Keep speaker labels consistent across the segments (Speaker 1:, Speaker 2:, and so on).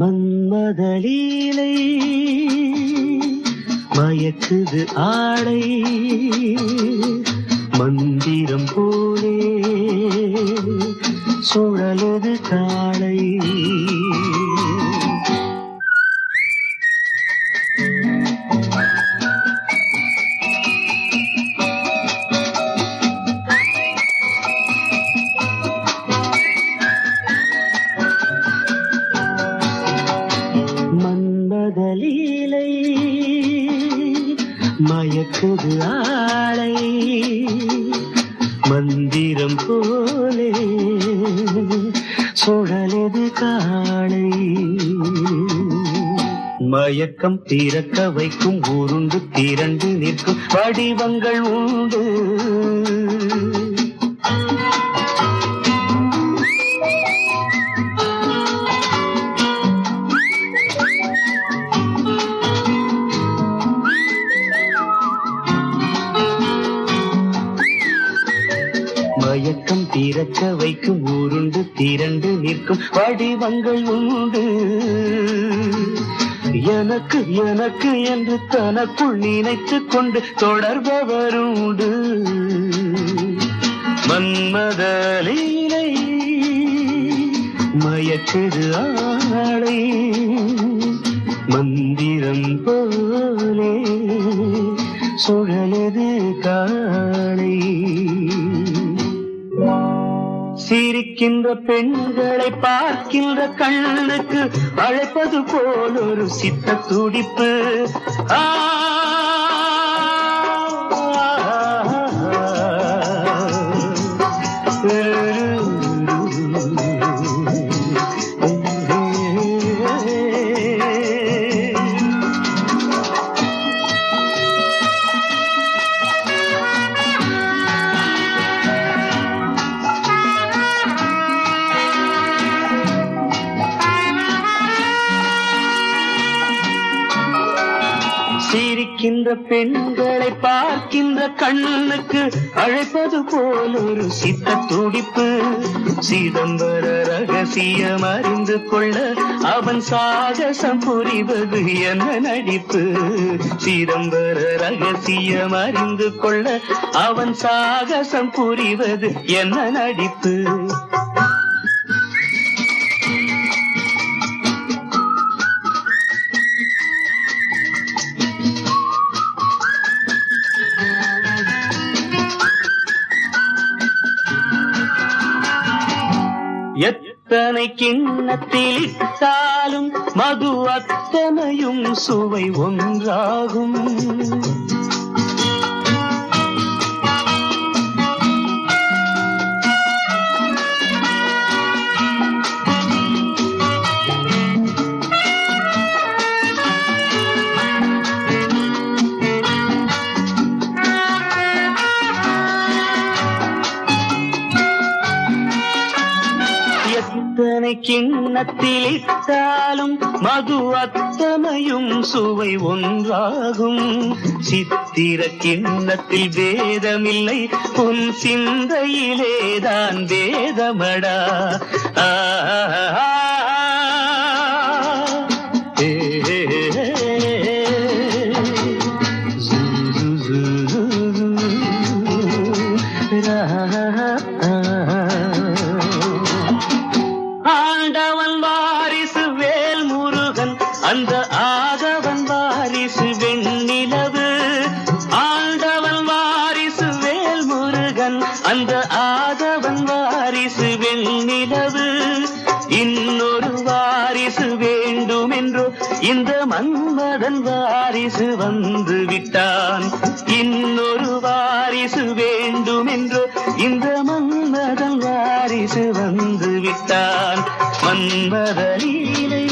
Speaker 1: மன்மதலீலை மயக்குது ஆடை மந்திரம் போலே சுழலுது காளை மயக்குது ஆளை. மந்திரம் போலே சுழலது காளை மயக்கம் திறக்க வைக்கும் உருண்டு திரண்டு நிற்கும் வடிவங்கள் உண்டு. மயக்கம் தீரக்க வைக்கும் ஊருண்டு திரண்டு நிற்கும் வடிவங்கள் உண்டு. எனக்கு எனக்கு என்று தனக்குள் நினைத்து கொண்டு தொடர்பவருண்டு. மன்மதலீலை மயக்குது ஆளை மந்திரம் போலே சுழலது காளை சிரிக்கின்ற பெண்களை பார்க்கின்ற கண்ணுக்கு அழைப்பது போல் ஒரு சித்த துடிப்பு. ஆ. பார்க்கின்ற பெண்களை பார்க்கின்ற கண்ணுக்கு அழைப்பது போல் ஒரு சித்த துடிப்பு. சிதம்பர ரகசியம் அறிந்து கொள்ள அவன் சாகசம் புரிவது என்ன நடிப்பு? சிதம்பர ரகசியம் அறிந்து கொள்ள அவன் சாகசம் புரிவது என்ன நடிப்பு? எத்தனை கிண்ணத்தில் இட்டாலும் மது அத்தனையும் சுவை ஒன்றாகும். சிந்தனை கிண்ணத்தில் இட்டாலும் மது அத்தனையும் சுவை ஒன்றாகும். சித்திர கிண்ணத்தில் வேதமில்லை உன் சிந்தையிலேதான் வேதமடா ஆ, ஆ, ஏ, ஏ, மன்மதன் வாரிசு வந்து விட்டான். இன்னொரு வாரிசு வேண்டுமென்றோ இந்த மன்மதன் வாரிசு வந்து விட்டான். மன்மதலீலை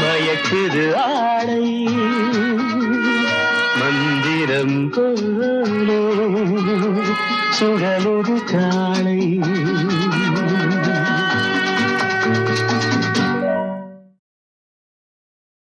Speaker 1: மயக்குது ஆடை. மந்திரம் போலே சுழலொரு காளை